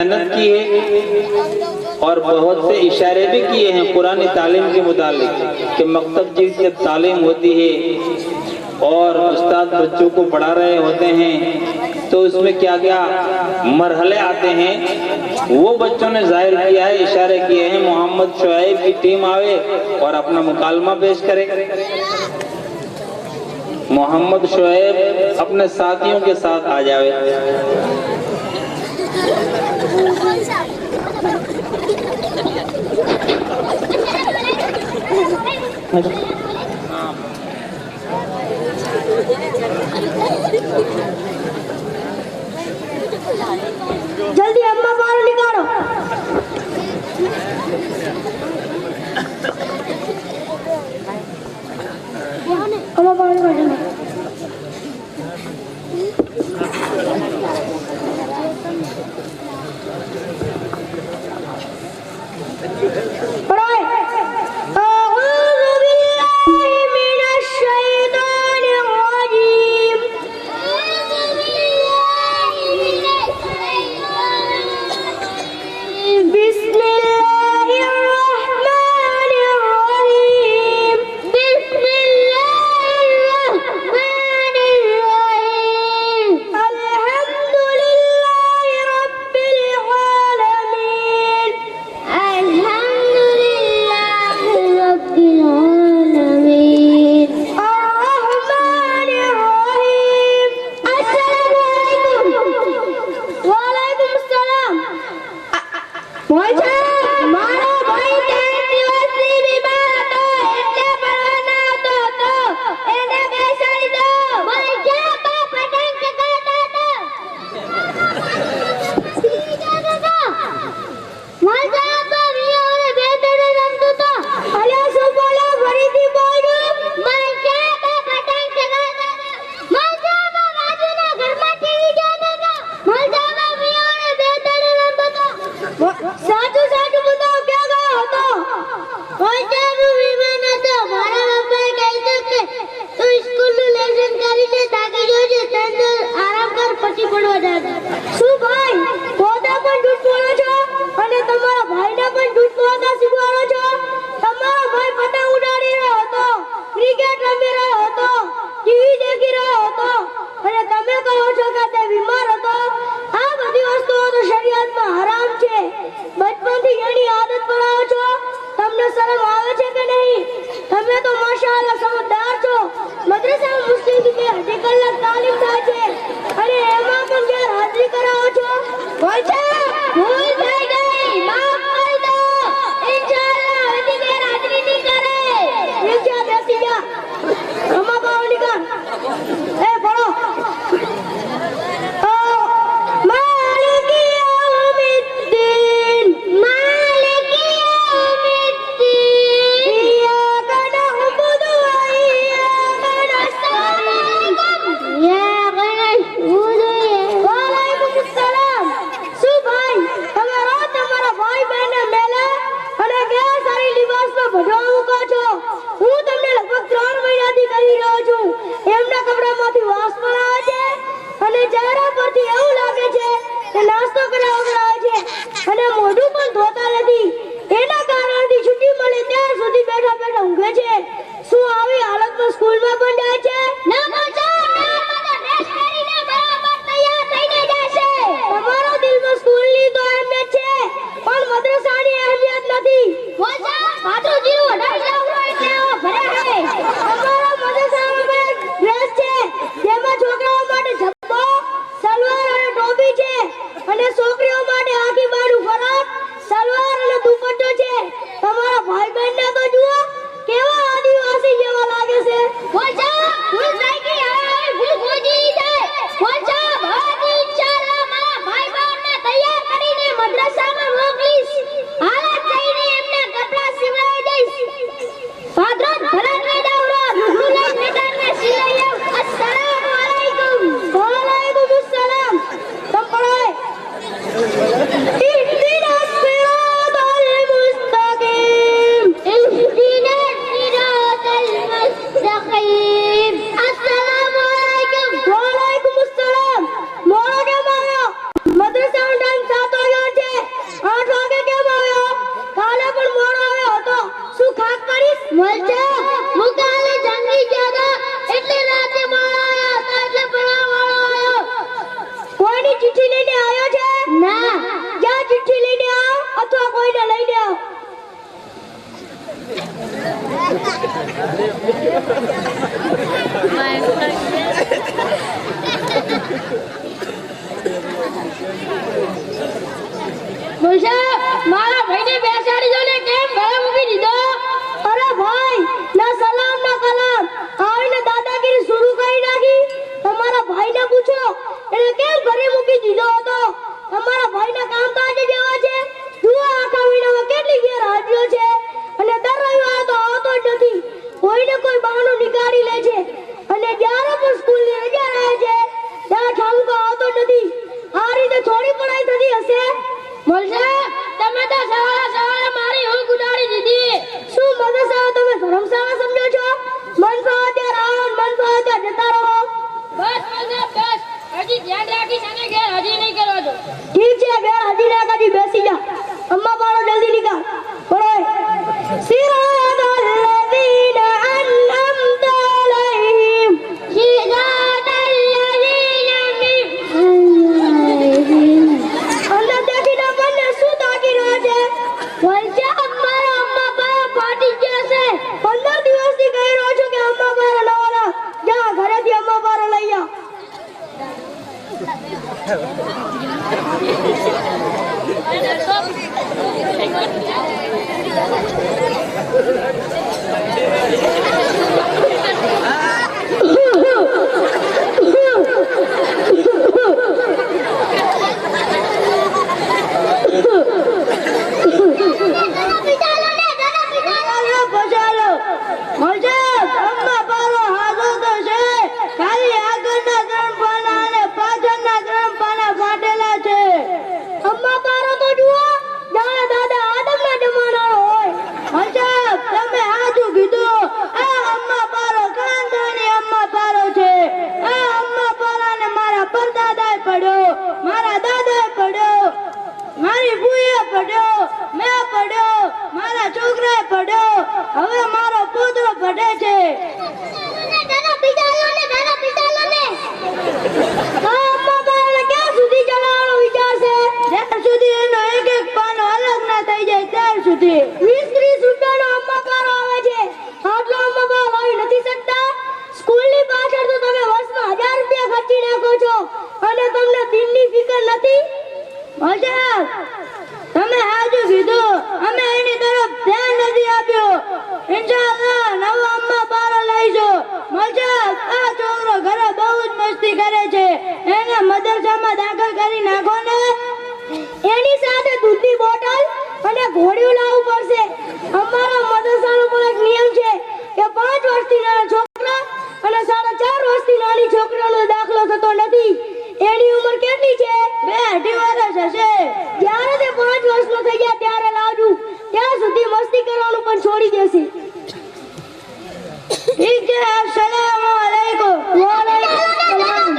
محنت کی ہے اور بہت سے اشارے بھی کیے ہیں قرآن تعلیم کے متعلق کہ مکتب جس سے تعلیم ہوتی ہے اور استاد بچوں کو پڑھا رہے ہوتے ہیں تو اس میں کیا کیا مرحلے آتے ہیں، وہ بچوں نے ظاہر کیا ہے، اشارے کیے ہیں، محمد شعیب کی ٹیم آوے اور اپنا مکالمہ پیش کرے۔ محمد شعیب اپنے ساتھیوں کے ساتھ آ جاوے۔ はい But Why, ઇનકાર કર્યો છો કે તે બીમાર હતો? આ બધી વસ્તુઓ તો શરીયતમાં હરામ છે. બચપનથી એની આદત પડાવો છો. તમને શરમ આવે છે કે નહીં? તમે તો માશાઅલ્લાહ સમજદાર છો. મદ્રસામાં મુસ્લિમ કે અઢી કલાક તાલીમ થાય છે. અને એમાં પણ હાજરી કરાવો છો? હોય છે? હોય જોવાથી એવું લાગે છે કે નાસ્તો કર્યા વગર છે. અને મોઢું પણ ધોતા નથી. એના કારણથી છુટ્ટી મળે ત્યાં સુધી બેઠા બેઠા ઊંઘે છે. શું આવી સ્કૂલમાં પણ જાય છે? ના What? કરી મૂકી દીધો હતો. અમારા ભાઈના કામ તો આજે જેવા છે. જુઓ આખા મહિનામાં કેટલી ગેરહાજરીઓ છે? અને દર રવિવારે તો આવતો જ નથી. કોઈને કોઈ બહાનું નીકાળી લે છે. Ha ha ha ha ha! મારી બુએ પડ્યો મેં પડ્યો મારા છોકરાએ પડ્યો હવે મારો પુત્ર પડે છે. થતો નથી એની ઉંમર કેટલી છે બે અઢી વર્ષ હશે જ્યારે તે પાંચ વર્ષનો થઈ ગયા ત્યારે લાવજો ત્યાં સુધી મસ્તી કરવાનું પણ છોડી દેશે ઠીક છે અસલામ વાલેકુમ વાલેકુમ સલામ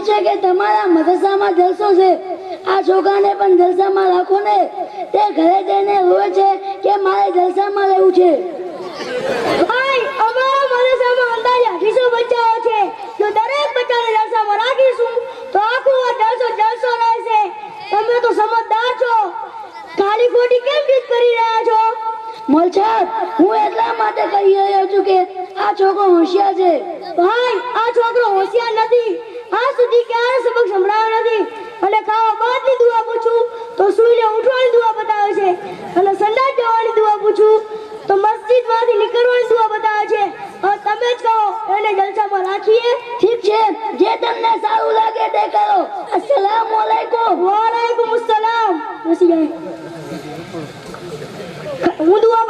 વિનંતી છે કે તમારા મદરસામાં જલસો છે? આ છોકરાને પણ જલસામાં રાખો ને. તે ઘરે જઈને રોવે છે કે મારે જલસામાં રહેવું છે? ભાઈ અમારા મદરસામાં અંદાજે અઢીસો બચ્ચાઓ છે. જો દરેક બચ્ચાને જલસામાં રાખીશું તો આખું જલસો જલસો રહેશે. તમે તો સમજદાર છો. ખાલી ખોટી કેમ જીત કરી રહ્યા છો? મોલછાદ હું એટલા માટે કહી રહ્યો છું કે આ છોકરો હોશિયાર છે. ભાઈ આ છોકરો હોશિયાર નથી. હું દુઆ